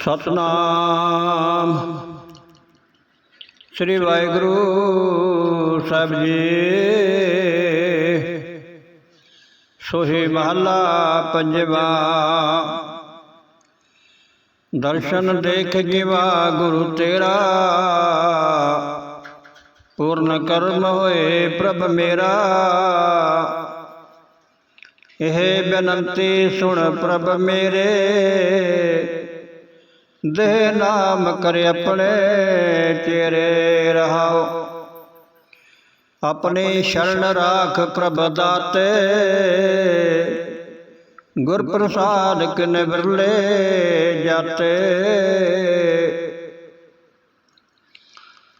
ਸਤਨਾਮ। ਸ੍ਰੀ ਵਾਹਿਗੁਰੂ ਸਾਹਿਬ ਜੀ। ਸੋਹੇ ਮਹੱਲਾ ਪੰਜਵਾ। ਦਰਸ਼ਨ ਦੇਖ ਜਿਵਾ ਗੁਰੂ ਤੇਰਾ। ਪੂਰਨ ਕਰਮ ਹੋਏ ਪ੍ਰਭ ਮੇਰਾ। ਇਹ ਬੇਨੰਤੀ ਸੁਣ ਪ੍ਰਭ ਮੇਰੇ। ਦੇਹ ਨਾਮ ਕਰ ਆਪਣੇ ਚਿਹਰੇ ਰਹਾਓ। ਆਪਣੀ ਸ਼ਰਨ ਰਾਖ ਪ੍ਰਭ ਦਾਤੇ। ਗੁਰ ਪ੍ਰਸਾਦ ਕਿਨ ਬਿਰਲੇ ਜਾਤੇ।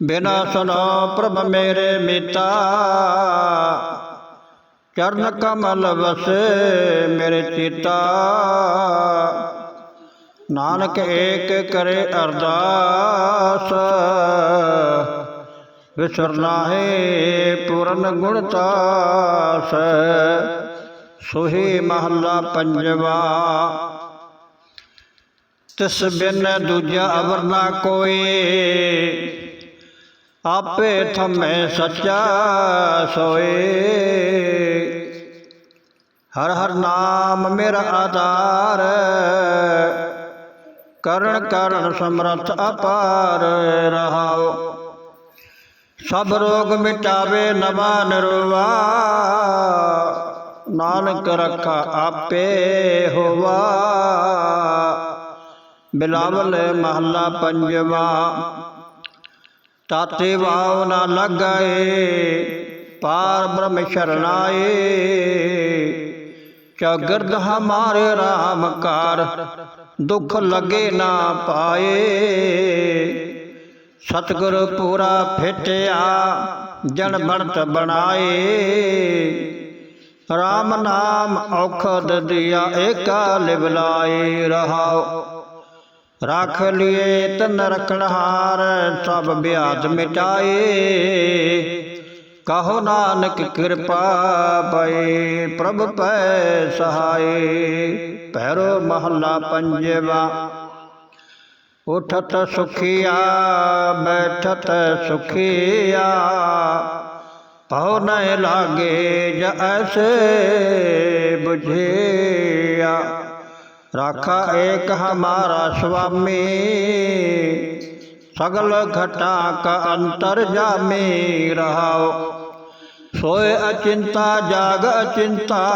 ਬਿਨਾ ਸੁਨੋ ਪ੍ਰਭ ਮੇਰੇ ਮੀਤਾ। ਚਰਨ ਕਮਲ ਵਸੇ ਮੇਰੇ ਚਿਤਾ। ਨਾਨਕ ਏਕ ਕਰੇ ਅਰਦਾਸ। ਵਿਸਰ ਨਾਹੀ ਪੂਰਨ ਗੁਣਤਾਸ ਸੋਹੀ ਮਹੱਲਾ ਪੰਜਵਾ। ਤਿਸ ਬਿਨ ਦੂਜਾ ਅਵਰ ਨਾ ਕੋਈ। ਆਪੇ ਥਮੈ ਸੱਚਾ ਸੋਏ। ਹਰ ਹਰ ਨਾਮ ਮੇਰਾ ਆਧਾਰ। ਕਰਨ ਕਰਨ ਸਮਰਥ ਅਪਾਰ ਰਹਾਓ। ਸਭ ਰੋਗ ਮਿਟਾਵੇ ਨਵਾ ਨਿਰਵਾ। ਨਾਨਕ ਰਖਾ ਆਪੇ ਹੋਵਾ। ਬਿਲਾਵਲ ਮਹੱਲਾ ਪੰਜਵਾ। ਤਾਤੇ ਵਾਉ ਨਾ ਲਗਾਏ, ਪਾਰ ਬ੍ਰਹਮ ਸ਼ਰਨਾਏ। ਚਗਰਦ ਹਮਾਰੇ RAM ਕਾਰ ਦੁਖ ਲਗੇ ਨਾ ਪਾਏ। ਸਤਿਗੁਰ ਪੂਰਾ ਫਿਟਿਆ, ਜਨ ਬਣਤ ਬਣਾਏ। RAM ਨਾਮ ਔਖਦ ਦਿਆ, ਏਕਾ ਲਿਵ ਲਾਏ ਰਹਾਓ ਰੱਖ ਲਿਏ ਤਨ ਰਖਣਹਾਰ, ਸਭ ਬਿਆਦ ਮਿਟਾਏ। ਕਹੋ ਨਾਨਕ ਕਿਰਪਾ ਪਏ, ਪ੍ਰਭ ਪੈ ਸਹਾਈ ਪੈਰੋ ਮਹੱਲਾ ਪੰਜਵਾ। ਉਠਤ ਸੁਖੀਆ, ਬੈਠਤ ਸੁਖੀਆ। ਪਉ ਨ ਲਾਗੇ ਜੈਸੇ ਬੁਝਿਆ। ਰਾਖਾ ਏਕ ਹਮਾਰਾ ਸੁਆਮੀ ਸਗਲ ਘਟਾ ਕਾ ਅੰਤਰ ਜਾਮੀ ਰਹਾਓ। ਸੋਏ ਅਚਿੰਤਾ, ਜਾਗ ਅਚਿੰਤਾ,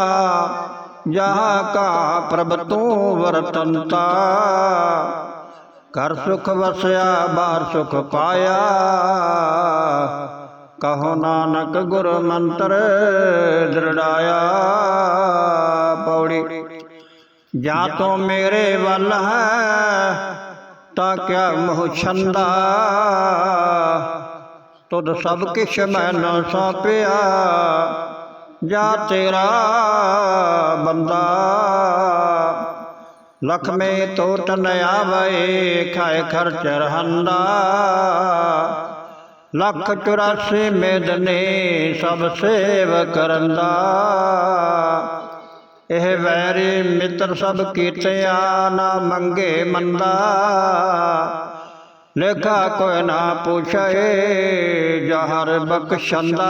ਜਹਾ ਕਾ ਪ੍ਰਭ ਤੂੰ ਵਰਤੰਤਾ। ਕਰ ਸੁਖ ਵਸਿਆ, ਬਾਹਰ ਸੁਖ ਪਾਇਆ। ਕਹੋ ਨਾਨਕ ਗੁਰ ਮੰਤਰ ਦ੍ਰਿੜਾਇਆ। ਪੌੜੀ, ਜਾਂ ਤੋ ਮੇਰੇ ਵੱਲ ਹੈ ਤਾਂ ਕਿਆ ਮੋਹ ਛੰਦਾ? ਤੁਧ ਸਭ ਕਿਛ ਮੈਨੂੰ ਸੌਂਪਿਆ ਜਾ ਤੇਰਾ ਬੰਦਾ। ਲਖ ਮੇ ਟੋਟ ਨ ਆਵੇ, ਖਾਏ ਖਰਚ ਰਹੰਦਾ। ਲੱਖ 84 ਮੇਦਨੇ ਸਭ ਸੇਵ ਕਰੰਦਾ। ਇਹ ਵੈਰੀ ਮਿੱਤਰ ਸਭ ਕੀਤਿਆ ਨਾ ਮੰਗੇ ਮੰਦਾ। ਲੇਖਾ ਕੋਈ ਨਾ ਪੁੱਛੇ, ਜਹਰ ਬਖਸ਼ੰਦਾ।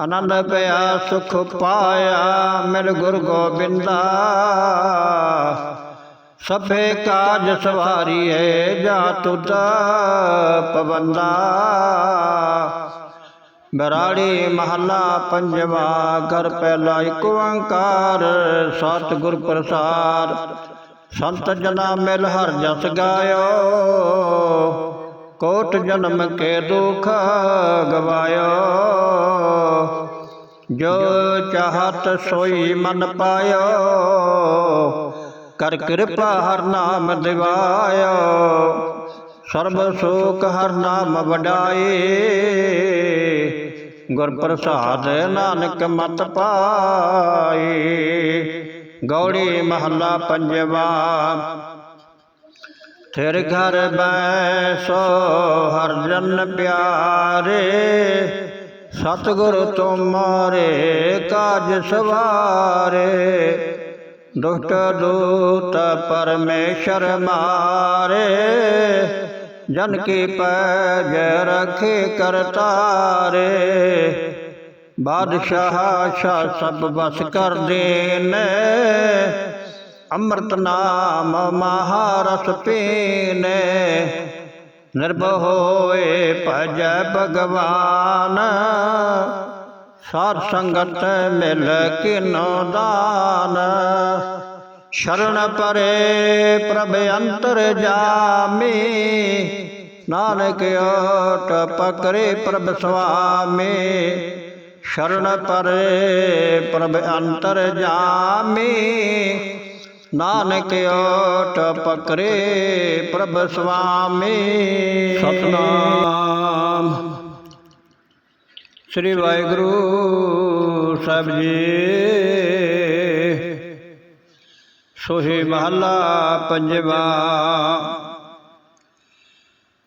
ਆਨੰਦ ਪਿਆ, ਸੁਖ ਪਾਇਆ, ਮਿਲ ਗੁਰ ਗੋਬਿੰਦਾ। ਸਭੇ ਕਾਜ ਸਵਾਰੀ ਸਵਾਰੀਏ, ਜਾ ਤੁਧ ਪਵੰਦਾ। ਬਰਾੜੀ ਮਹੱਲਾ ਪੰਜਵਾ ਘਰ ਪਹਿਲਾ ਇੱਕ ਓੰਕਾਰ, ਸਤਿਗੁਰ ਪ੍ਰਸਾਦ। ਸੰਤ ਜਨਾ ਮਿਲ ਹਰ ਜਸ ਗਾਇਓ, ਕੋਟ ਜਨਮ ਕੇ ਦੁਖ ਗਵਾਇਓ। ਜੋ ਚਾਹਤ ਸੋਈ ਮਨ ਪਾਇਓ, ਕਰ ਕਿਰਪਾ ਹਰ ਨਾਮ ਦਿਵਾਇਓ। ਸਰਬ ਸੁਖ ਹਰ ਨਾਮ ਵਡਾਏ ਗੁਰ ਪ੍ਰਸਾਦ ਨਾਨਕ ਮਤ ਪਾਏ। ਗੌੜੀ ਮਹੱਲਾ ਪੰਜਵਾ। ਥਿਰ ਘਰ ਬੈਸੋ ਹਰ ਜਨ ਪਿਆਰੇ। ਸਤਿਗੁਰ ਤੁਮਾਰੇ ਕਾਜ ਸਵਾਰੇ। ਦੁਸ਼ਟ ਦੂਤ ਪਰਮੇਸ਼ਰ ਮਾਰੇ। ਜਨ ਕੀ ਪੈਜ ਰਖੇ ਕਰਤਾਰੇ ਬਾਦਸ਼ਾਹ ਸ਼ਾਹ ਸਭ ਬਸ ਕਰ ਦੇਨੇ। ਅੰਮ੍ਰਿਤ ਨਾਮ ਮਹਾਰਸ ਪੀਨੇ। ਨਿਰਭਉ ਹੋਏ ਭਜ ਭਗਵਾਨ। ਸਾਧ ਸੰਗਤ ਮਿਲ ਕਿਨੋ ਦਾਨ। ਸ਼ਰਨ ਪਰੇ ਪ੍ਰਭ ਅੰਤਰ ਜਾਮੀ। ਨਾਨਕ ਓਟ ਪਕਰੇ ਪ੍ਰਭ ਸੁਆਮੀ। ਸ਼ਰਨ ਪਰੇ ਪ੍ਰਭ ਅੰਤਰ ਜਾਮੀ। ਨਾਨਕ ਓਟ ਪਕਰੇ ਪ੍ਰਭ ਸੁਆਮੀ। ਸਤਨਾਮ। ਸ੍ਰੀ ਵਾਹਿਗੁਰੂ ਸਾਹਿਬ ਜੀ। ਸੋਹੇ ਮਹੱਲਾ ਪੰਜਵਾ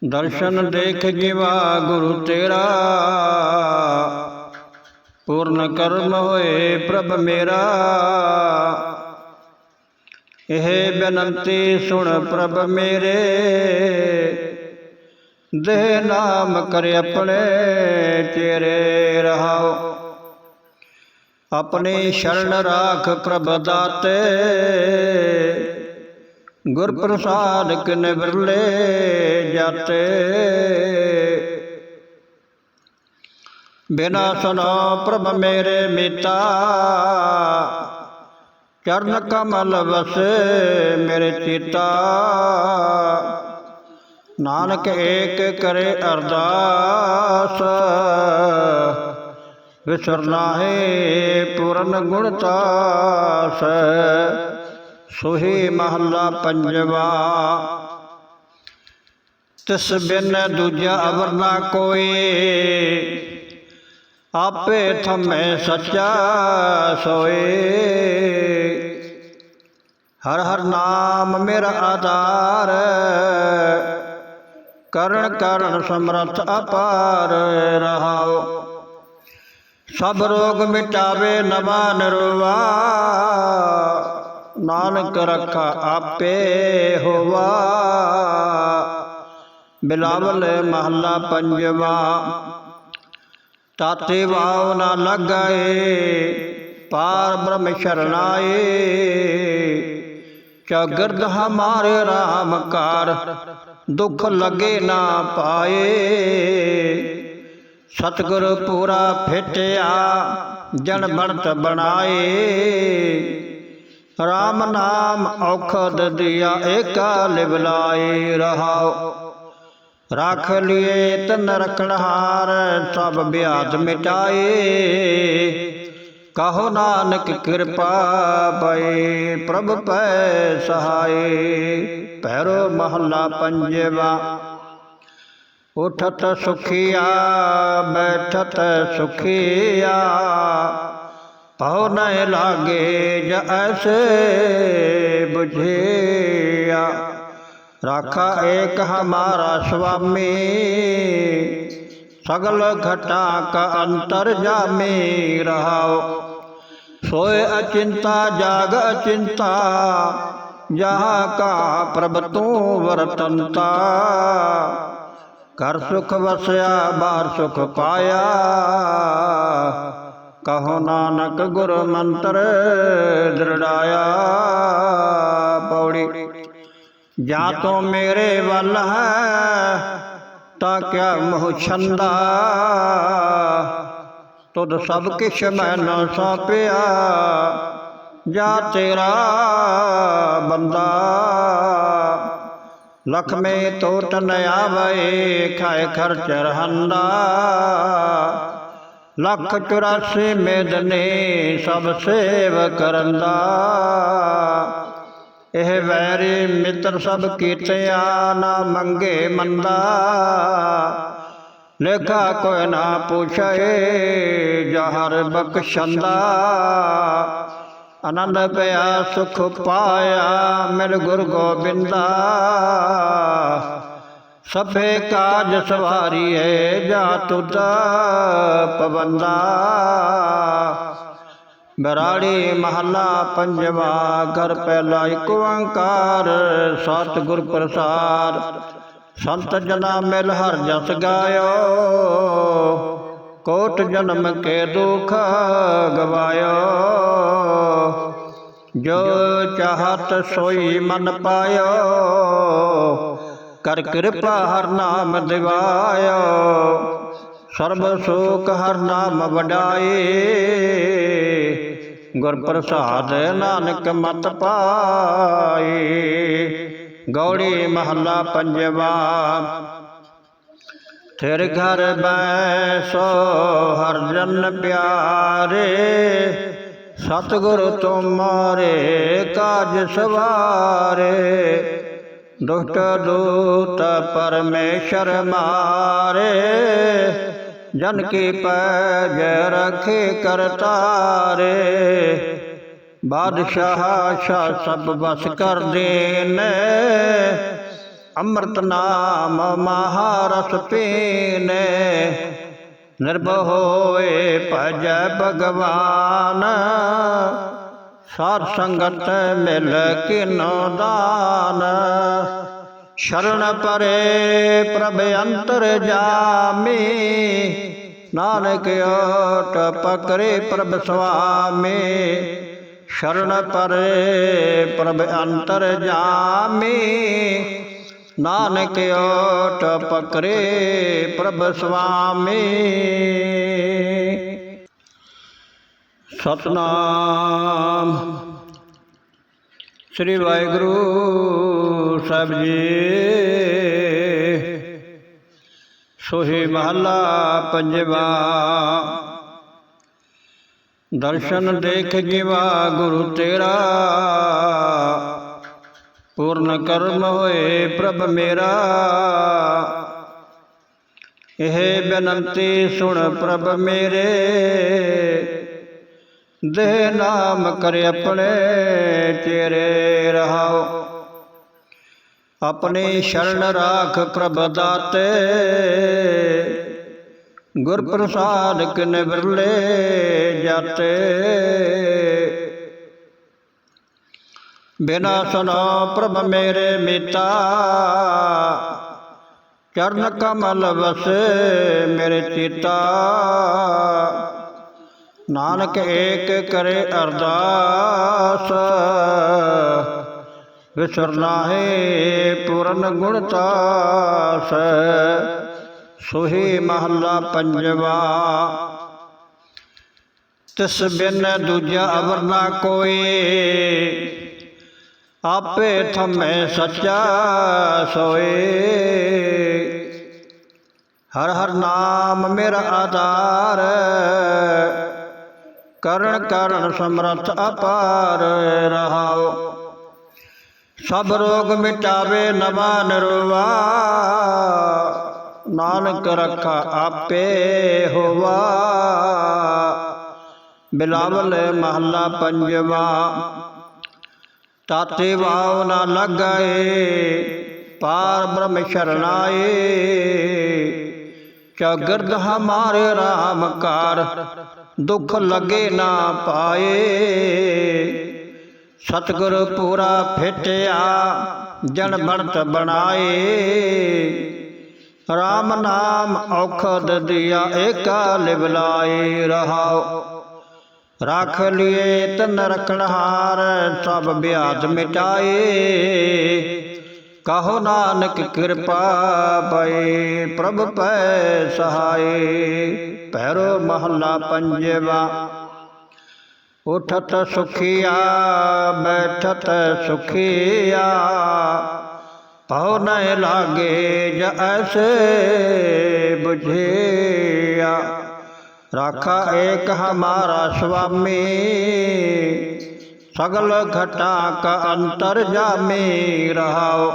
ਦਰਸ਼ਨ ਦੇਖ ਜਿਵਾ ਗੁਰੂ ਤੇਰਾ ਪੂਰਨ ਕਰਮ ਹੋਏ ਪ੍ਰਭ ਮੇਰਾ ਇਹ ਬੇਨੰਤੀ ਸੁਣ ਪ੍ਰਭ ਮੇਰੇ ਦੇਹ ਨਾਮ ਕਰ ਆਪਣੇ ਤੇਰੇ ਰਹਾਓ ਆਪਣੀ ਸ਼ਰਨ ਰਾਖ ਪ੍ਰਭ ਦਾਤੇ। ਗੁਰ ਪ੍ਰਸਾਦ ਕਿਨ ਬਿਰਲੇ ਜਾਤੇ। ਬਿਨਾ ਸੁਨੋ ਪ੍ਰਭ ਮੇਰੇ ਮੀਤਾ। ਚਰਨ ਕਮਲ ਵਸੇ ਮੇਰੇ ਚੀਤਾ। ਨਾਨਕ ਏਕ ਕਰੇ ਅਰਦਾਸ। ਵਿਸਰ ਨਾਹੀ ਪੂਰਨ ਗੁਣਤਾਸ ਸੋਹੀ ਮਹੱਲਾ ਪੰਜਵਾ ਤਿਸ ਬਿਨ ਦੂਜਾ ਅਵਰ ਨਾ ਕੋਈ ਆਪੇ ਥਮੈ ਸੱਚਾ ਸੋਏ ਹਰ ਹਰ ਨਾਮ ਮੇਰਾ ਆਧਾਰ ਕਰਨ ਕਰਨ ਸਮਰਥ ਅਪਾਰ ਰਹਾਓ ਸਭ ਰੋਗ ਮਿਟਾਵੇ ਨਵਾ ਨਿਰਵਾ ਨਾਨਕ ਰਖਾ ਆਪੇ ਹੋਵਾ ਬਿਲਾਵਲ ਮਹੱਲਾ ਪੰਜਵਾ। ਤਾਤੇ ਵਾਉ ਨਾ ਲਗਾਏ, ਪਾਰ ਬ੍ਰਹਮ ਸ਼ਰਨਾਏ ਚਗਰਦ ਹਮਾਰੇ RAM ਕਾਰ ਦੁੱਖ ਲਗੇ ਨਾ ਪਾਏ। ਸਤਿਗੁਰ ਪੂਰਾ ਫਿਟਿਆ ਜਨ ਬਣਤ ਬਣਾਏ। RAM ਨਾਮ ਔਖਦ ਦਿਆ, ਏਕਾ ਲਿਵਲਾਏ ਰਹਾਓ ਰੱਖ ਲਿਏ ਤਨ ਰਖਣਹਾਰ ਸਭ ਬਿਆਦ ਮਿਟਾਏ। ਕਹੋ ਨਾਨਕ ਕਿਰਪਾ ਪਏ, ਪ੍ਰਭ ਪੈ ਸਹਾਏ। ਪੈਰੋ ਮਹੱਲਾ ਪੰਜਵਾ। ਉਠਤ ਸੁਖੀਆ, ਬੈਠਤ ਸੁਖੀਆ। ਪਉ ਨ ਲਾਗੇ ਜੈਸੇ ਬੁਝਿਆ। ਰਾਖਾ ਏਕ ਹਮਾਰਾ ਸੁਆਮੀ ਸਗਲ ਘਟਾ ਕਾ ਅੰਤਰ ਜਾਮੀ ਰਹਾਓ ਸੋਏ ਅਚਿੰਤਾ, ਜਾਗ ਅਚਿੰਤਾ, ਜਹਾਂ ਕਾ ਪ੍ਰਭ ਤੂੰ ਵਰਤੰਤਾ। ਕਰ ਸੁਖ ਵਸਿਆ, ਬਾਹਰ ਸੁਖ ਪਾਇਆ। ਕਹੋ ਨਾਨਕ ਗੁਰ ਮੰਤਰ ਦ੍ਰਿੜਾਇਆ ਪੌੜੀ। ਜਾਂ ਤੋ ਮੇਰੇ ਵੱਲ ਹੈ, ਤਾਂ ਕਿਆ ਮੋਹ ਛੰਦਾ। ਤੁਧ ਸਭ ਕਿਛ ਮੈਨੂੰ ਸੌਂਪਿਆ, ਜਾ ਤੇਰਾ ਬੰਦਾ। ਲਖਮੇ ਮੇ ਟੋਟ ਨ ਆਵੇ, ਖਾਏ ਖਰਚ ਰਹੰਦਾ ਲੱਖ 84 ਮੇਦਨੇ ਸਭ ਸੇਵ ਕਰੰਦਾ ਇਹ ਵੈਰੀ ਮਿੱਤਰ ਸਭ ਕੀਤਿਆ ਨਾ ਮੰਗੇ ਮੰਦਾ। ਲੇਖਾ ਕੋਈ ਨਾ ਪੁੱਛੇ, ਜਹਰ ਬਖਸ਼ੰਦਾ। ਆਨੰਦ ਪਿਆ, ਸੁਖ ਪਾਇਆ, ਮਿਲ ਗੁਰ ਗੋਬਿੰਦਾ। ਸਭੇ ਕਾਜ ਸਵਾਰੀ ਸਵਾਰੀਏ, ਜਾ ਤੁਧ ਪਵੰਦਾ। ਬਰਾੜੀ ਮਹੱਲਾ ਪੰਜਵਾ, ਘਰ ਪਹਿਲਾ ਇੱਕ ਓੰਕਾਰ, ਸਤਿਗੁਰ ਪ੍ਰਸਾਦ। ਸੰਤ ਜਨਾ ਮਿਲ ਹਰ ਜਸ ਗਾਇਓ। ਕੋਟ ਜਨਮ ਕੇ ਦੁਖ ਗਵਾਇਓ ਜੋ ਚਾਹਤ ਸੋਈ ਮਨ ਪਾਇਓ ਕਰ ਕਿਰਪਾ ਹਰ ਨਾਮ ਦਿਵਾਇਓ ਸਰਬ ਸੁਖ ਹਰ ਨਾਮ ਵਡਾਏ। ਗੁਰ ਪ੍ਰਸਾਦ ਨਾਨਕ ਮਤ ਪਾਏ। ਗੌੜੀ ਮਹੱਲਾ ਪੰਜਵਾ। ਥਿਰ ਘਰ ਬੈਸੋ ਹਰ ਜਨ ਪਿਆਰੇ, ਸਤਿਗੁਰ ਤੁਮਾਰੇ ਕਾਜ ਸਵਾਰੇ। ਦੁਸ਼ਟ ਦੂਤ ਪਰਮੇਸ਼ਰ ਮਾਰੇ, ਜਨ ਕੀ ਪੈਜ ਰਖੇ ਕਰਤਾਰੇ ਬਾਦਸ਼ਾਹ ਸ਼ਾਹ ਸਭ ਬਸ ਕਰ ਦੇਨੇ ਅੰਮ੍ਰਿਤ ਨਾਮ ਮਹਾਰਸ ਪੀਨੇ ਨਿਰਭ ਹੋਏ ਭਜ ਭਗਵਾਨ। ਸਾਧ ਸੰਗਤ ਮਿਲ ਕਿਨੋ ਦਾਨ। ਸ਼ਰਨ ਪਰੇ ਪ੍ਰਭ ਅੰਤਰ ਜਾਮੀ, ਨਾਨਕ ਓਟ ਪਕਰੇ ਪ੍ਰਭ ਸੁਆਮੀ। ਸ਼ਰਨ ਪਰੇ ਪ੍ਰਭ ਅੰਤਰ ਜਾਮੀ ਨਾਨਕ ਓਟ ਪਕਰੇ ਪ੍ਰਭ ਸੁਆਮੀ ਸਤਨਾਮ। ਸ੍ਰੀ ਵਾਹਿਗੁਰੂ ਸਾਹਿਬ ਜੀ। ਸੋਹੇ ਮਹੱਲਾ ਪੰਜਵਾ। ਦਰਸ਼ਨ ਦੇਖ ਜੀਵਾ ਗੁਰੂ ਤੇਰਾ। ਪੂਰਨ ਕਰਮ ਹੋਏ ਪ੍ਰਭ ਮੇਰਾ। ਇਹ ਬੇਨੰਤੀ ਸੁਣ ਪ੍ਰਭ ਮੇਰੇ। ਦੇਹ ਨਾਮ ਕਰ ਆਪਣੇ ਤੇਰੇ ਰਹਾਓ। ਆਪਣੀ ਸ਼ਰਨ ਰਾਖ ਪ੍ਰਭ ਦਾਤੇ। ਗੁਰ ਪ੍ਰਸਾਦ ਕਿਨ ਬਿਰਲੇ ਜਾਤੇ। ਬਿਨਾ ਸੁਨੋ ਪ੍ਰਭ ਮੇਰੇ ਮੀਤਾ, ਚਰਨ ਕਮਲ ਵਸੇ ਮੇਰੇ ਚੀਤਾ। ਨਾਨਕ ਏਕ ਕਰੇ ਅਰਦਾਸ, ਵਿਸਰ ਨਾਹੀ ਪੂਰਨ ਗੁਣਤਾਸ ਸੋਹੀ ਮਹੱਲਾ ਪੰਜਵਾ, ਤਿਸ ਬਿਨ ਦੂਜਾ ਅਵਰ ਨਾ ਕੋਈ। ਆਪੇ ਥਮੈ ਸੱਚਾ ਸੋਏ। ਹਰ ਹਰ ਨਾਮ ਮੇਰਾ ਆਧਾਰ। ਕਰਨ ਕਰਨ ਸਮਰਥ ਅਪਾਰ ਰਹਾਓ। ਸਭ ਰੋਗ ਮਿਟਾਵੇ ਨਵਾ ਨਿਰਵਾ ਨਾਨਕ ਰਖਾ ਆਪੇ ਹੋਵਾ। ਬਿਲਾਵਲ ਮਹੱਲਾ ਪੰਜਵਾ। ਤਾਤੇ ਵਾਉ ਨਾ ਲਗਾਏ, ਪਾਰ ਬ੍ਰਹਮ ਸ਼ਰਨਾਏ। ਚਗਰਦ ਹਮਾਰੇ RAM ਕਾਰ ਦੁੱਖ ਲਗੇ ਨਾ ਪਾਏ। ਸਤਿਗੁਰ ਪੂਰਾ ਫਿਟਿਆ, ਜਨ ਬਣਤ ਬਣਾਏ। RAM ਨਾਮ ਔਖਦ ਦਿਆ, ਏਕਾ ਲਿਵਲਾਏ ਰਹਾਓ। ਰੱਖ ਲਿਏ ਤਨ ਰਖਣਹਾਰ ਸਭ ਬਿਆਦ ਮਿਟਾਏ। ਕਹੋ ਨਾਨਕ ਕਿਰਪਾ ਪਏ, ਪ੍ਰਭ ਪੈ ਸਹਾਏ। ਪੈਰੋ ਮਹੱਲਾ ਪੰਜਵਾ, ਉਠਤ ਸੁਖੀਆ, ਬੈਠਤ ਸੁਖੀਆ। ਪਉ ਨ ਲਾਗੇ ਜੈਸੇ ਬੁਝਿਆ। ਰਾਖਾ ਏਕ ਹਮਾਰਾ ਸੁਆਮੀ ਸਗਲ ਘਟਾ ਕਾ ਅੰਤਰ ਜਾਮੀ ਰਹਾਓ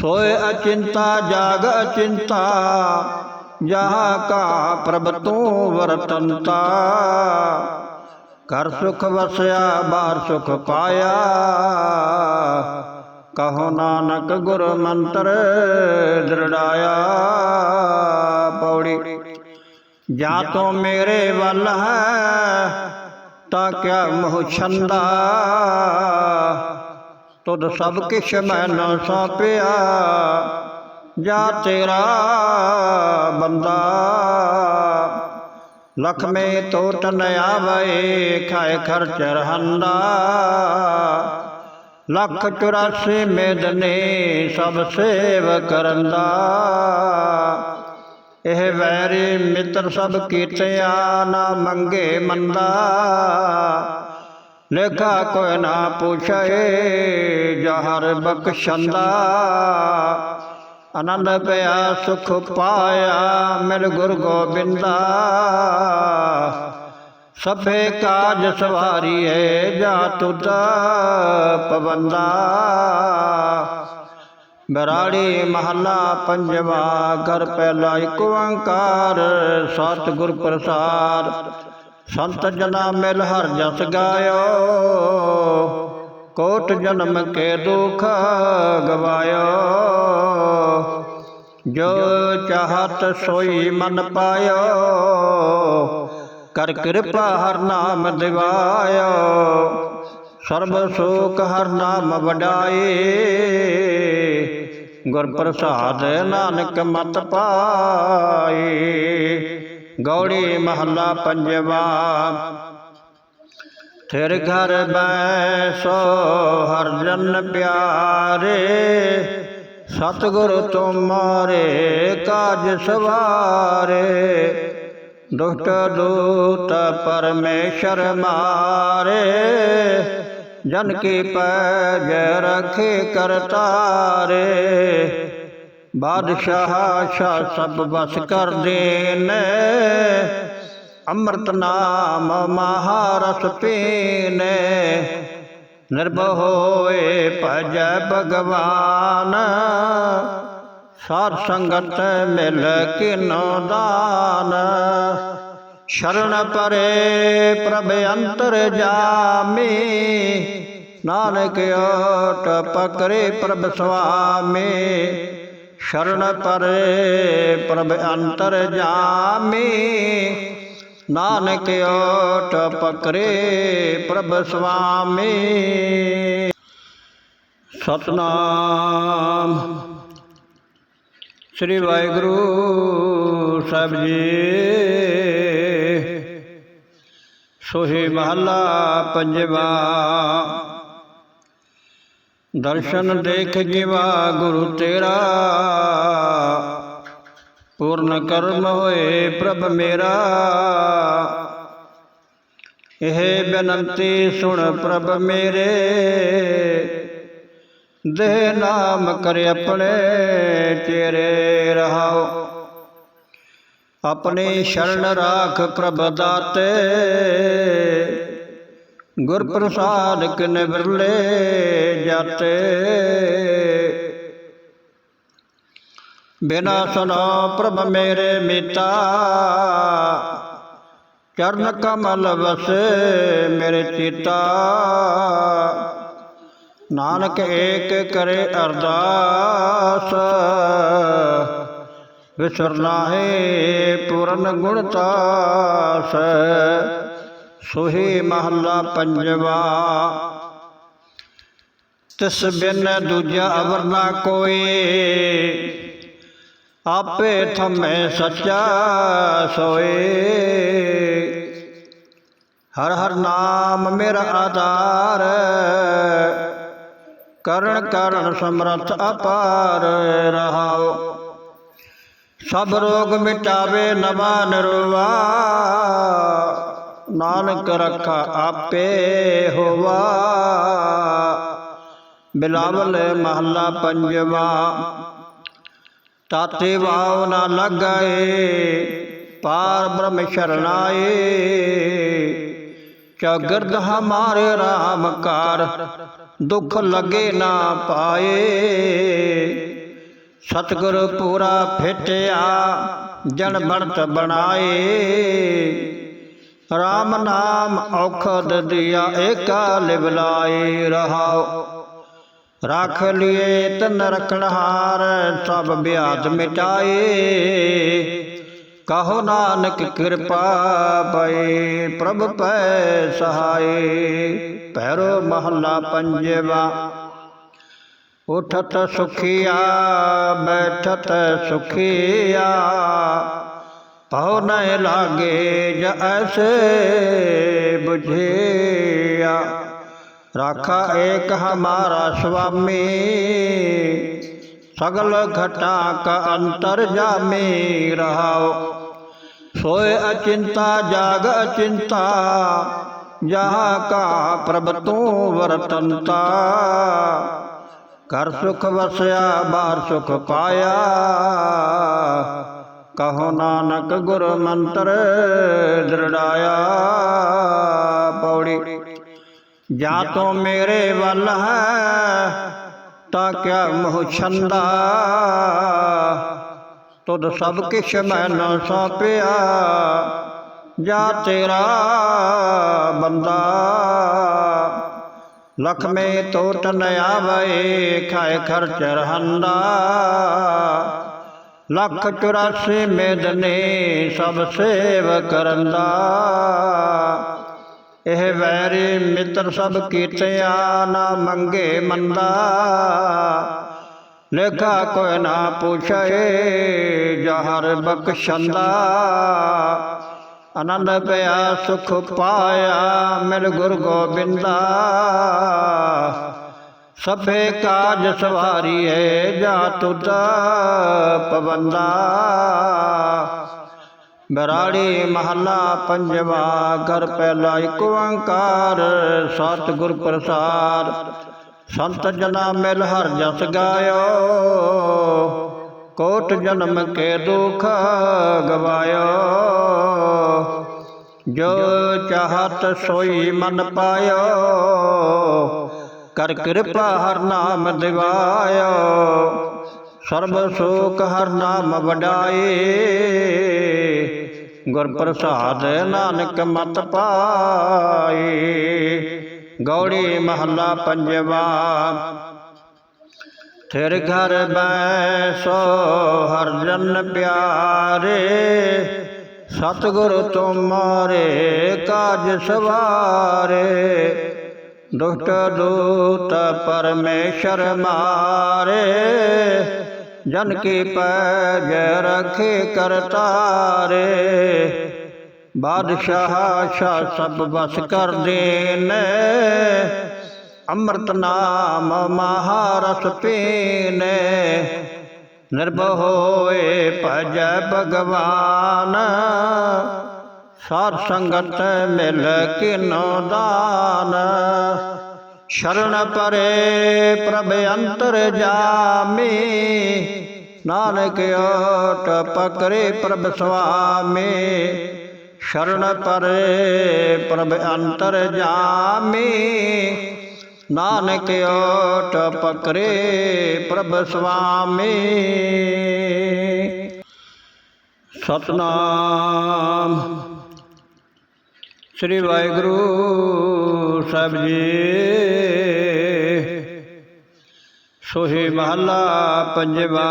ਸੋਏ ਅਚਿੰਤਾ ਜਾਗ ਅਚਿੰਤਾ ਜਹਾਂ ਕਾ ਪ੍ਰਭ ਤੂੰ ਵਰਤੰਤਾ ਕਰ ਸੁਖ ਵਸਿਆ ਬਾਹਰ ਸੁਖ ਪਾਇਆ ਕਹੋ ਨਾਨਕ ਗੁਰ ਮੰਤਰ ਦ੍ਰਿੜਾਇਆ ਪੌੜੀ ਜਾਂ ਤੋ ਮੇਰੇ ਵੱਲ ਹੈ, ਤਾ ਕਿਆ ਮੋਹ ਛੰਦਾ? ਤੁਧ ਸਭ ਕਿਛ ਮੈਨੂੰ ਸੌਂਪਿਆ ਜਾ ਤੇਰਾ ਬੰਦਾ? ਲਖ ਮੇ ਟੋਟ ਨ ਆਵੇ, ਖਾਏ ਖਰਚ ਰਹੰਦਾ। ਲੱਖ 84 ਮੇਦਨੇ ਸਭ ਸੇਵ ਕਰੰਦਾ। ਇਹ ਵੈਰੀ ਮਿੱਤਰ ਸਭ ਕੀਤਿਆ ਨਾ ਮੰਗੇ ਮੰਦਾ। ਲੇਖਾ ਕੋਈ ਨਾ ਪੁੱਛੇ, ਜਹਰ ਬਖਸ਼ੰਦਾ। ਆਨੰਦ ਪਿਆ, ਸੁਖ ਪਾਇਆ, ਮਿਲ ਗੁਰ ਗੋਬਿੰਦਾ। ਸਭੇ ਕਾਜ ਸਵਾਰੀਏ, ਜਾ ਤੁਧ ਪਵੰਦਾ। ਬਰਾੜੀ ਮਹੱਲਾ ਪੰਜਵਾ ਕਰ ਪਹਿਲਾ ਇੱਕ ਓੰਕਾਰ, ਸਤਿਗੁਰ ਪ੍ਰਸਾਦ। ਸੰਤ ਜਨਾ ਮਿਲ ਹਰ ਜਸ ਗਾਇਓ, ਕੋਟ ਜਨਮ ਕੇ ਦੁਖ ਗਵਾਇਓ। ਜੋ ਚਾਹਤ ਸੋਈ ਮਨ ਪਾਇਓ, ਕਰ ਕਿਰਪਾ ਹਰ ਨਾਮ ਦਿਵਾਇਓ। ਸਰਬ ਸੁਖ ਹਰ ਨਾਮ ਵਡਾਏ। ਗੁਰ ਪ੍ਰਸਾਦ ਨਾਨਕ ਮਤ ਪਾਏ। ਗੌੜੀ ਮਹੱਲਾ ਪੰਜਵਾ। ਥਿਰ ਘਰ ਬੈਸੋ ਹਰ ਜਨ ਪਿਆਰੇ। ਸਤਿਗੁਰ ਤੁਮਾਰੇ ਕਾਜ ਸਵਾਰੇ। ਦੁਸ਼ਟ ਦੂਤ ਪਰਮੇਸ਼ਰ ਮਾਰੇ। ਜਨ ਕੀ ਪੈਜ ਰਖੇ ਕਰਤਾਰੇ ਬਾਦਸ਼ਾਹ ਸ਼ਾਹ ਸਭ ਬਸ ਕਰ ਦੇਨ ਅੰਮ੍ਰਿਤ ਨਾਮ ਮਹਾਰਸ ਪੀਨੇ। ਨਿਰਭਉ ਹੋਏ ਭਜ ਭਗਵਾਨ। ਸਾਧ ਸੰਗਤ ਮਿਲ ਕਿਨੋ ਦਾਨ। ਸ਼ਰਨ ਪਰੇ ਪ੍ਰਭ ਅੰਤਰ ਜਾਮੀ। ਨਾਨਕ ਓਟ ਪਕਰੇ ਪ੍ਰਭ ਸੁਆਮੀ। ਸ਼ਰਨ ਪਰੇ ਪ੍ਰਭ ਅੰਤਰ ਜਾਮੀ। ਨਾਨਕ ਓਟ ਪਕਰੇ ਪ੍ਰਭ ਸੁਆਮੀ। ਸਤਨਾਮ। ਸ੍ਰੀ ਵਾਹਿਗੁਰੂ ਸਾਹਿਬ ਜੀ। ਸੋਹੇ ਮਹੱਲਾ ਪੰਜਵਾ ਦਰਸ਼ਨ ਦੇਖ ਜਿਵਾ ਗੁਰੂ ਤੇਰਾ ਪੂਰਨ ਕਰਮ ਹੋਏ ਪ੍ਰਭ ਮੇਰਾ ਇਹ ਬੇਨੰਤੀ ਸੁਣ ਪ੍ਰਭ ਮੇਰੇ ਦੇ ਨਾਮ ਕਰ ਆਪਣੇ ਤੇਰੇ ਰਹਾਓ ਆਪਣੇ ਸ਼ਰਨ ਰਾਖ ਪ੍ਰਭ ਦਾਤੇ। ਗੁਰ ਪ੍ਰਸਾਦ ਕਿਨ ਬਿਰਲੇ ਜਾਤੇ। ਬਿਨਾ ਸੁਨੋ ਪ੍ਰਭ ਮੇਰੇ ਮੀਤਾ। ਚਰਨ ਕਮਲ ਵਸੇ ਮੇਰੇ ਚੀਤਾ। ਨਾਨਕ ਏਕ ਕਰੇ ਅਰਦਾਸ। ਵਿਸਰ ਨਾਹੀ ਪੂਰਨ ਗੁਣਤਾਸ ਸੋਹੀ ਮਹੱਲਾ ਪੰਜਵਾ ਤਿਸ ਬਿਨ ਦੂਜਾ ਅਵਰ ਨਾ ਕੋਈ ਆਪੇ ਥਮੈ ਸੱਚਾ ਸੋਏ ਹਰ ਹਰ ਨਾਮ ਮੇਰਾ ਆਧਾਰ ਕਰਨ ਕਰਨ ਸਮਰਥ ਅਪਾਰ ਰਹਾਓ ਸਭ ਰੋਗ ਮਿਟਾਵੇ ਨਵਾ ਨਿਰਵਾ ਨਾਨਕ ਰਖਾ ਆਪੇ ਹੋਵਾ। ਬਿਲਾਵਲ ਮਹੱਲਾ ਪੰਜਵਾ, ਤਾਤੇ ਵਾਉ ਨਾ ਲਗਾਏ, ਪਾਰ ਬ੍ਰਹਮ ਸ਼ਰਨਾਏ ਚਗਰਦ ਹਮਾਰੇ RAM ਕਾਰ, ਦੁੱਖ ਲਗੇ ਨਾ ਪਾਏ। ਸਤਿਗੁਰ ਪੂਰਾ ਫਿਟਿਆ ਜਨ ਬਣਤ ਬਣਾਏ। RAM ਨਾਮ ਔਖਦ ਦਿਆ, ਏਕਾ ਲਿਵਲਾਏ ਰਹਾਓ ਰੱਖ ਲਿਏ ਤਨ ਰਖਣਹਾਰ ਸਭ ਬਿਆਦ ਮਿਟਾਏ। ਕਹੋ ਨਾਨਕ ਕਿਰਪਾ ਪਏ, ਪ੍ਰਭ ਪੈ ਸਹਾਏ। ਪੈਰੋ ਮਹੱਲਾ ਪੰਜਵਾ। ਉਠਤ ਸੁਖੀਆ, ਬੈਠਤ ਸੁਖੀਆ। ਪਉ ਨ ਲਾਗੇ ਜ ਐਸੇ ਬੁਝਿਆ। ਰਾਖਾ ਏਕ ਹਮਾਰਾ ਸੁਆਮੀ ਸਗਲ ਘਟਾ ਕਾ ਅੰਤਰ ਜਾਮੀ ਰਹਾਓ ਸੋਏ ਅਚਿੰਤਾ, ਜਾਗ ਅਚਿੰਤਾ, ਜਹਾਂ ਕਾ ਪ੍ਰਭ ਤੂੰ ਵਰਤੰਤਾ। ਕਰ ਸੁਖ ਵਸਿਆ, ਬਾਹਰ ਸੁਖ ਪਾਇਆ। ਕਹੋ ਨਾਨਕ ਗੁਰ ਮੰਤਰ ਦ੍ਰਿੜਾਇਆ ਪੌੜੀ। ਜਾਂ ਤੋ ਮੇਰੇ ਵੱਲ ਹੈ, ਤਾਂ ਕਿਆ ਮੋਹ ਛੰਦਾ। ਤੁਧ ਸਭ ਕਿਛ ਮੈਨੂੰ ਸੌਂਪਿਆ, ਜਾ ਤੇਰਾ ਬੰਦਾ। ਲਖਮੇ ਮੇ ਟੋਟ ਨ ਆਵੇ ਖਾਏ ਖਰਚ ਰਹੰਦਾ। ਲੱਖ 84 ਮੇਦਨੇ ਸਭ ਸੇਵ ਕਰੰਦਾ। ਇਹ ਵੈਰੀ ਮਿੱਤਰ ਸਭ ਕੀਤਿਆ ਨਾ ਮੰਗੇ ਮੰਦਾ। ਲੇਖਾ ਕੋਈ ਨਾ ਪੁੱਛੇ, ਜਹਰ ਬਖਸ਼ੰਦਾ। ਆਨੰਦ ਪਿਆ, ਸੁਖ ਪਾਇਆ, ਮਿਲ ਗੁਰ ਗੋਬਿੰਦਾ। ਸਭੇ ਕਾਜ ਸਵਾਰੀਏ, ਜਾ ਤੁਧ ਪਵੰਦਾ। ਬਰਾੜੀ ਮਹੱਲਾ ਪੰਜਵਾ ਕਰ ਪਹਿਲਾ ਇੱਕ ਓੰਕਾਰ, ਸਤਿਗੁਰ ਪ੍ਰਸਾਦ। ਸੰਤ ਜਨਾ ਮਿਲ ਹਰ ਜਸ ਗਾਇਓ। ਕੋਟ ਜਨਮ ਕੇ ਦੁਖ ਗਵਾਇਓ। ਜੋ ਚਾਹਤ ਸੋਈ ਮਨ ਪਾਇਓ ਕਰ ਕਿਰਪਾ ਹਰ ਨਾਮ ਦਿਵਾਇਓ। ਸਰਬ ਸੁਖ ਹਰ ਨਾਮ ਵਡਾਏ ਗੁਰ ਪ੍ਰਸਾਦ ਨਾਨਕ ਮਤ ਪਾਏ ਗੌੜੀ ਮਹੱਲਾ ਪੰਜਵਾ। ਥਿਰ ਘਰ ਬੈਸੋ ਹਰ ਜਨ ਪਿਆਰੇ, ਸਤਿਗੁਰ ਤੁਮਾਰੇ ਕਾਜ ਸਵਾਰੇ। ਦੁਸ਼ਟ ਦੂਤ ਪਰਮੇਸ਼ਰ ਮਾਰੇ, ਜਨ ਕੀ ਪੈਜ ਰਖੇ ਕਰਤਾਰੇ ਬਾਦਸ਼ਾਹ ਸ਼ਾਹ ਸਭ ਬਸ ਕਰ ਦੇਨ ਅੰਮ੍ਰਿਤ ਨਾਮ ਮਹਾਰਸ ਪੀਨੇ ਨਿਰਭ ਹੋਏ ਭਜ ਭਗਵਾਨ। ਸਾਧ ਸੰਗਤ ਮਿਲ ਕਿਨੋ ਦਾਨ। ਸ਼ਰਨ ਪਰੇ ਪ੍ਰਭ ਅੰਤਰ ਜਾਮੀ, ਨਾਨਕ ਓਟ ਪਕਰੇ ਪ੍ਰਭ ਸੁਆਮੀ। ਸ਼ਰਨ ਪਰੇ ਪ੍ਰਭ ਅੰਤਰ ਜਾਮੀ ਨਾਨਕ ਓਟ ਪਕਰੇ ਪ੍ਰਭ ਸੁਆਮੀ ਸਤਨਾਮ। ਸ੍ਰੀ ਵਾਹਿਗੁਰੂ ਸਾਹਿਬ ਜੀ। ਸੋਹੇ ਮਹੱਲਾ ਪੰਜਵਾ।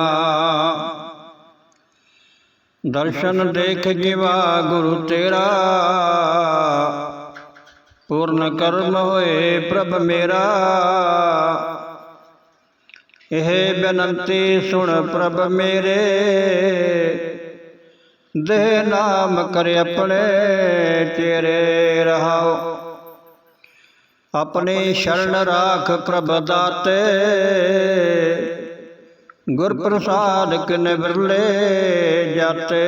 ਦਰਸ਼ਨ ਦੇਖ ਜਿਵਾ ਗੁਰੂ ਤੇਰਾ। ਪੂਰਨ ਕਰਮ ਹੋਏ ਪ੍ਰਭ ਮੇਰਾ। ਇਹ ਬੇਨੰਤੀ ਸੁਣ ਪ੍ਰਭ ਮੇਰੇ। ਦੇ ਨਾਮ ਕਰ ਆਪਣੇ ਤੇਰੇ ਰਹਾਓ। ਆਪਣੇ ਸ਼ਰਨ ਰਾਖ ਪ੍ਰਭ ਦਾਤੇ। ਗੁਰ ਪ੍ਰਸਾਦ ਕਿਨ ਬਿਰਲੇ ਜਾਤੇ।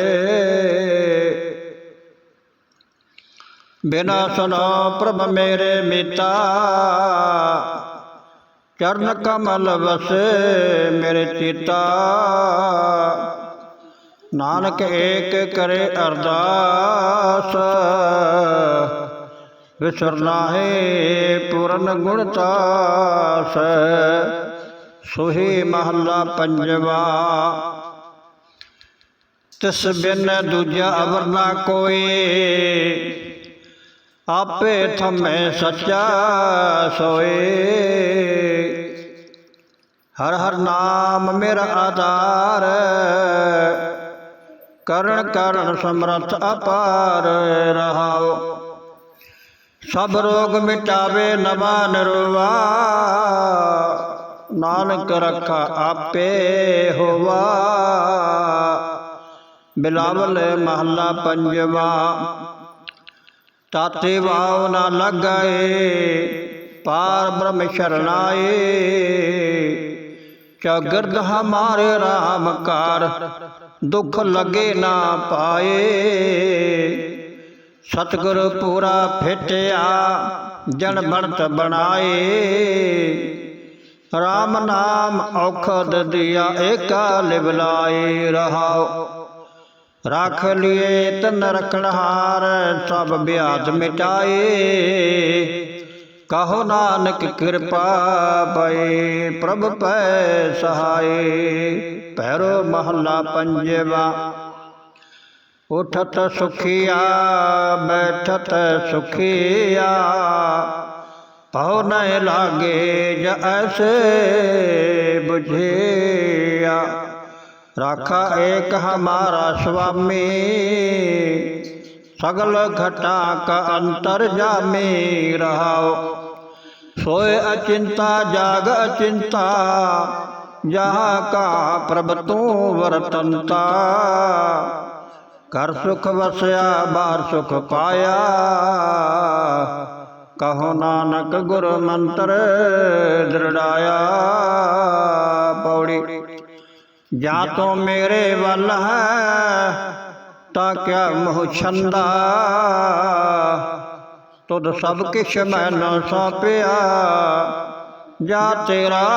ਬਿਨਾ ਸੁਨੋ ਪ੍ਰਭ ਮੇਰੇ ਮੀਤਾ, ਚਰਨ ਕਮਲ ਵਸੇ ਮੇਰੇ ਚੀਤਾ। ਨਾਨਕ ਏਕ ਕਰੇ ਅਰਦਾਸ ਵਿਸਰਨਾ ਹੈ ਪੂਰਨ ਗੁਣਤਾਸ ਸੋਹੀ ਮਹੱਲਾ ਪੰਜਵਾ, ਤਿਸ ਬਿਨ ਦੂਜਾ ਅਵਰ ਨਾ ਕੋਈ। ਆਪੇ ਥਮੈ ਸੱਚਾ ਸੋਏ। ਹਰ ਹਰ ਨਾਮ ਮੇਰਾ ਆਧਾਰ, ਕਰਨ ਕਰਨ ਸਮਰਥ ਅਪਾਰ ਰਹਾਓ। ਸਭ ਰੋਗ ਮਿਟਾਵੇ ਨਵਾ ਨਿਰਵਾ ਨਾਨਕ ਰਖਾ ਆਪੇ ਹੋਵਾ। ਬਿਲਾਵਲ ਮਹੱਲਾ ਪੰਜਵਾ ਤਾਤੇ ਵਾਉ ਨਾ ਲਗਾਏ ਪਾਰ ਬ੍ਰਹਮ ਸ਼ਰਨਾਏ ਚਗਰਦ ਹਮਾਰੇ RAM ਕਾਰ ਦੁਖ ਲਗੇ ਨਾ ਪਾਏ। ਸਤਿਗੁਰ ਪੂਰਾ ਫਿਟਿਆ ਜਨ ਬਣਤ ਬਣਾਏ। RAM ਨਾਮ ਔਖਦ ਦਿਆ ਏਕਾ ਲਿਵਲਾਏ ਰਹਾਓ। ਰੱਖ ਲਿਏ ਤਨ ਰਖਣਹਾਰ ਸਭ ਬਿਆਦ ਮਿਟਾਏ। ਕਹੋ ਨਾਨਕ ਕਿਰਪਾ ਪਏ, ਪ੍ਰਭ ਪੈ ਸਹਾਏ। ਪੈਰੋ ਮਹੱਲਾ ਪੰਜਵਾ, ਉਠਤ ਸੁਖੀਆ, ਬੈਠਤ ਸੁਖੀਆ। ਪਉ ਨ ਲਾਗੇ ਜੈਸੇ ਬੁਝਿਆ। ਰਾਖਾ ਏਕ ਹਮਾਰਾ ਸੁਆਮੀ ਸਗਲ ਘਟਾ ਕਾ ਅੰਤਰ ਜਾਮੀ ਰਹਾਓ ਸੋਏ ਅਚਿੰਤਾ ਜਾਗ ਅਚਿੰਤਾ ਜਹਾਂ ਕਾ ਪ੍ਰਭ ਤੂੰ ਵਰਤੰਤਾ ਕਰ ਸੁਖ ਵਸਿਆ ਬਾਹਰ ਸੁਖ ਪਾਇਆ ਕਹੋ ਨਾਨਕ ਗੁਰ ਮੰਤਰ ਦ੍ਰਿੜਾਇਆ ਪੌੜੀ ਜਾਂ ਤੋ ਮੇਰੇ ਵੱਲ ਹੈ, ਤਾਂ ਕਿਆ ਮੋਹ ਛੰਦਾ? ਤੁਧ ਸਭ ਕਿਛ ਮੈਨੂੰ ਸੌਂਪਿਆ ਜਾਂ ਤੇਰਾ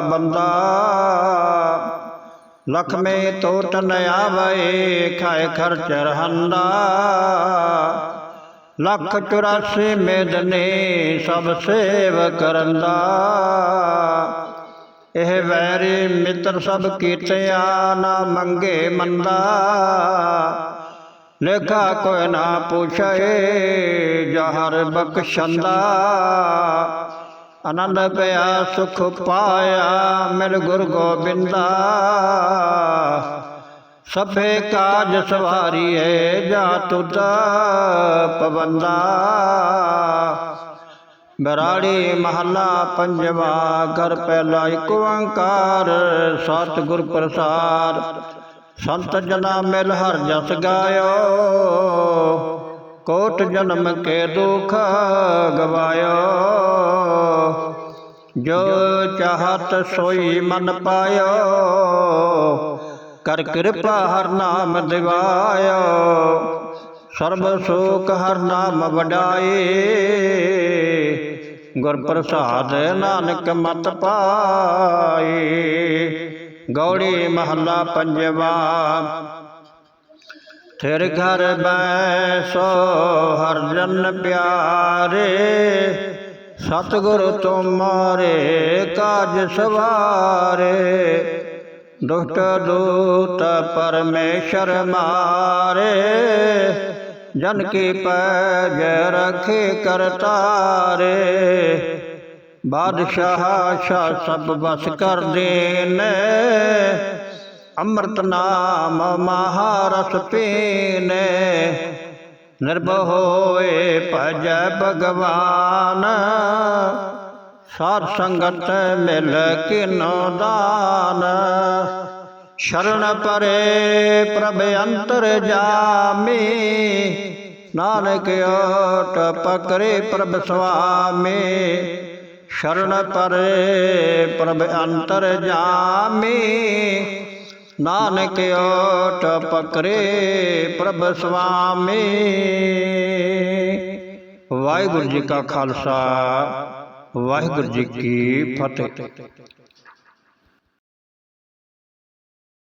ਬੰਦਾ? ਲਖਮੇ ਮੇ ਟੋਟ ਨ ਆਵੇ, ਖਾਏ ਖਰਚ ਰਹੰਦਾ। ਲੱਖ 84 ਮੇਦਨੇ ਸਭ ਸੇਵ ਕਰੰਦਾ। ਇਹ ਵੈਰੀ ਮਿੱਤਰ ਸਭ ਕੀਤਿਆ ਨਾ ਮੰਗੇ ਮੰਦਾ। ਲੇਖਾ ਕੋਈ ਨਾ ਪੁੱਛੇ ਜਹਰ ਬਖਸ਼ੰਦਾ। ਆਨੰਦ ਪਿਆ, ਸੁਖ ਪਾਇਆ, ਮਿਲ ਗੁਰ ਗੋਬਿੰਦਾ। ਸਭੇ ਕਾਜ ਸਵਾਰੀਏ, ਜਾ ਤੁਧ ਪਵੰਦਾ। ਬਰਾੜੀ ਮਹੱਲਾ ਪੰਜਵਾ ਕਰ ਪਹਿਲਾ ਇੱਕ ਓੰਕਾਰ, ਸਤਿਗੁਰ ਪ੍ਰਸਾਦ। ਸੰਤ ਜਨਾ ਮਿਲ ਹਰ ਜਸ ਗਾਇਓ, ਕੋਟ ਜਨਮ ਕੇ ਦੁਖ ਗਵਾਇਓ। ਜੋ ਚਾਹਤ ਸੋਈ ਮਨ ਪਾਇਓ, ਕਰ ਕਿਰਪਾ ਹਰ ਨਾਮ ਦਿਵਾਇਓ। ਸਰਬ ਸੁਖ ਹਰ ਨਾਮ ਵਡਾਏ। ਗੁਰ ਪ੍ਰਸਾਦ ਨਾਨਕ ਮਤ ਪਾਏ। ਗੌੜੀ ਮਹੱਲਾ ਪੰਜਵਾ। ਥਿਰ ਘਰ ਬੈਸੋ ਹਰ ਜਨ ਪਿਆਰੇ। ਸਤਿਗੁਰ ਤੁਮਾਰੇ ਕਾਜ ਸਵਾਰੇ। ਦੁਸ਼ਟ ਦੂਤ ਪਰਮੇਸ਼ਰ ਮਾਰੇ। ਜਨ ਕੀ ਪੈਜ ਰਖੇ ਕਰਤਾਰੇ ਬਾਦਸ਼ਾਹ ਸ਼ਾਹ ਸਭ ਬਸ ਕਰ ਦੇਨ। ਅੰਮ੍ਰਿਤ ਨਾਮ ਮਹਾਰਸ ਪੀਨੇ। ਨਿਰਭਉ ਹੋਏ ਭਜ ਭਗਵਾਨ। ਸਾਧ ਸੰਗਤ ਮਿਲ ਕਿਨੋ ਦਾਨ। ਸ਼ਰਨ ਪਰੇ ਪ੍ਰਭ ਅੰਤਰ ਜਾਮੀ। ਨਾਨਕ ਓਟ ਪਕਰੇ ਪ੍ਰਭ ਸੁਆਮੀ। ਸ਼ਰਨ ਪਰੇ ਪ੍ਰਭ ਅੰਤਰ ਜਾਮੀ। ਨਾਨਕ ਓਟ ਪਕਰੇ ਪ੍ਰਭ ਸੁਆਮੀ। ਵਾਹਿਗੁਰੂ ਜੀ ਕਾ ਖਾਲਸਾ, ਵਾਹਿਗੁਰੂ ਜੀ ਕੀ ਫਤਿਹ।